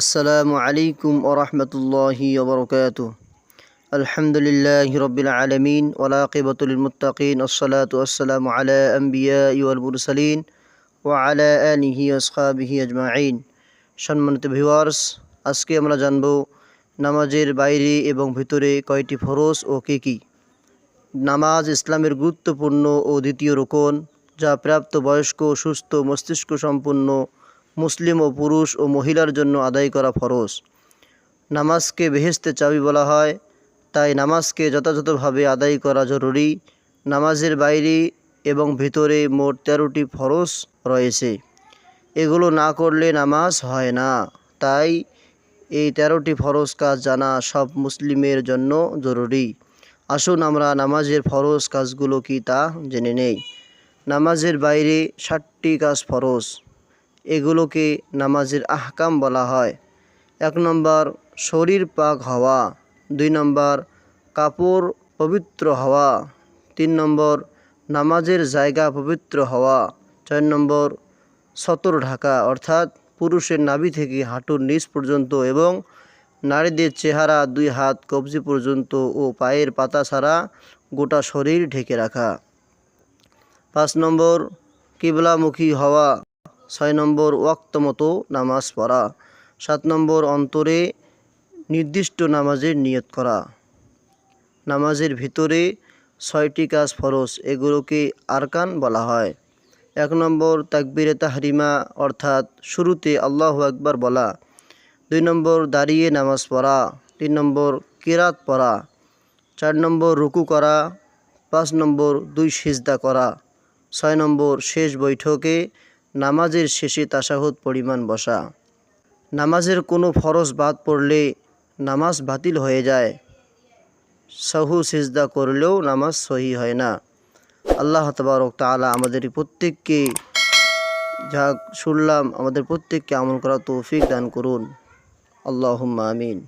আসসালামু আলাইকুম ওরহমতুল্লাহি ওবরকাত আলহামদুলিল্লাহ রবিল আলমিন ওলাকিবতুল মুতাকিন ওসলাত আসসালামু আলা আম্বিয়া ইউল মুরসালিন ও আলা আলিহি আসহাবিহি আজমাইন। সম্মানিত ভিউয়ার্স, আজকে আমরা জানব নামাজের বাইরে এবং ভিতরে কয়টি ফরজ ও কে কী। নামাজ ইসলামের গুরুত্বপূর্ণ ও দ্বিতীয় রোকন, যা প্রাপ্ত বয়স্ক, সুস্থ, মস্তিষ্ক সম্পন্ন মুসলিম ও পুরুষ ও মহিলার জন্য আদায় করা ফরজ। নামাজকে বেহেস্তে চাবি বলা হয়, তাই নামাজকে যথাযথভাবে আদায় করা জরুরি। নামাজের বাইরে এবং ভিতরে মোট তেরোটি ফরজ রয়েছে। এগুলো না করলে নামাজ হয় না। তাই এই তেরোটি ফরজ কাজ জানা সব মুসলিমের জন্য জরুরি। আসুন আমরা নামাজের ফরজ কাজগুলো কি তা জেনে নেই। নামাজের বাইরে ষাটটি কাজ ফরজ। এগুলোকে নামাজের আহকাম বলা হয়। এক নম্বর, শরীর পাক হওয়া। দুই নম্বর, কাপড় পবিত্র হওয়া। তিন নম্বর, নামাজের জায়গা পবিত্র হওয়া। চার নম্বর, সতর ঢাকা, অর্থাৎ পুরুষের নাভি থেকে হাঁটুর নিচ পর্যন্ত এবং নারীদের চেহারা দুই হাত কবজি পর্যন্ত ও পায়ের পাতা ছাড়া গোটা শরীর ঢেকে রাখা। পাঁচ নম্বর, কিবলামুখী হওয়া। ছয় নম্বর ওয়াক্ত মতো নামাজ পড়া। সাত নম্বর অন্তরে নির্দিষ্ট নামাজের নিয়ত করা। নামাজের ভিতরে ছয়টি কাজ ফরজ, এগুলোকে আরকান বলা হয়। এক নম্বর তাকবিরে তাহরিমা, অর্থাৎ শুরুতে আল্লাহ আকবার বলা। দুই নম্বর দাঁড়িয়ে নামাজ পড়া। তিন নম্বর কিরাত পড়া। চার নম্বর রুকু করা। পাঁচ নম্বর দুই সিজদা করা। ছয় নম্বর শেষ বৈঠকে নামাজের শেষে তাসাহুদ পরিমাণ বসা। নামাজের কোনো ফরজ বাদ পড়লে নামাজ বাতিল হয়ে যায়। সাহু, সিজদা করলেও নামাজ সহি হয় না। আল্লাহ তবারক তালা আমাদের প্রত্যেককে যা শুনলাম, আমাদের প্রত্যেককে আমল করা তৌফিক দান করুন। আল্লাহ আমিন।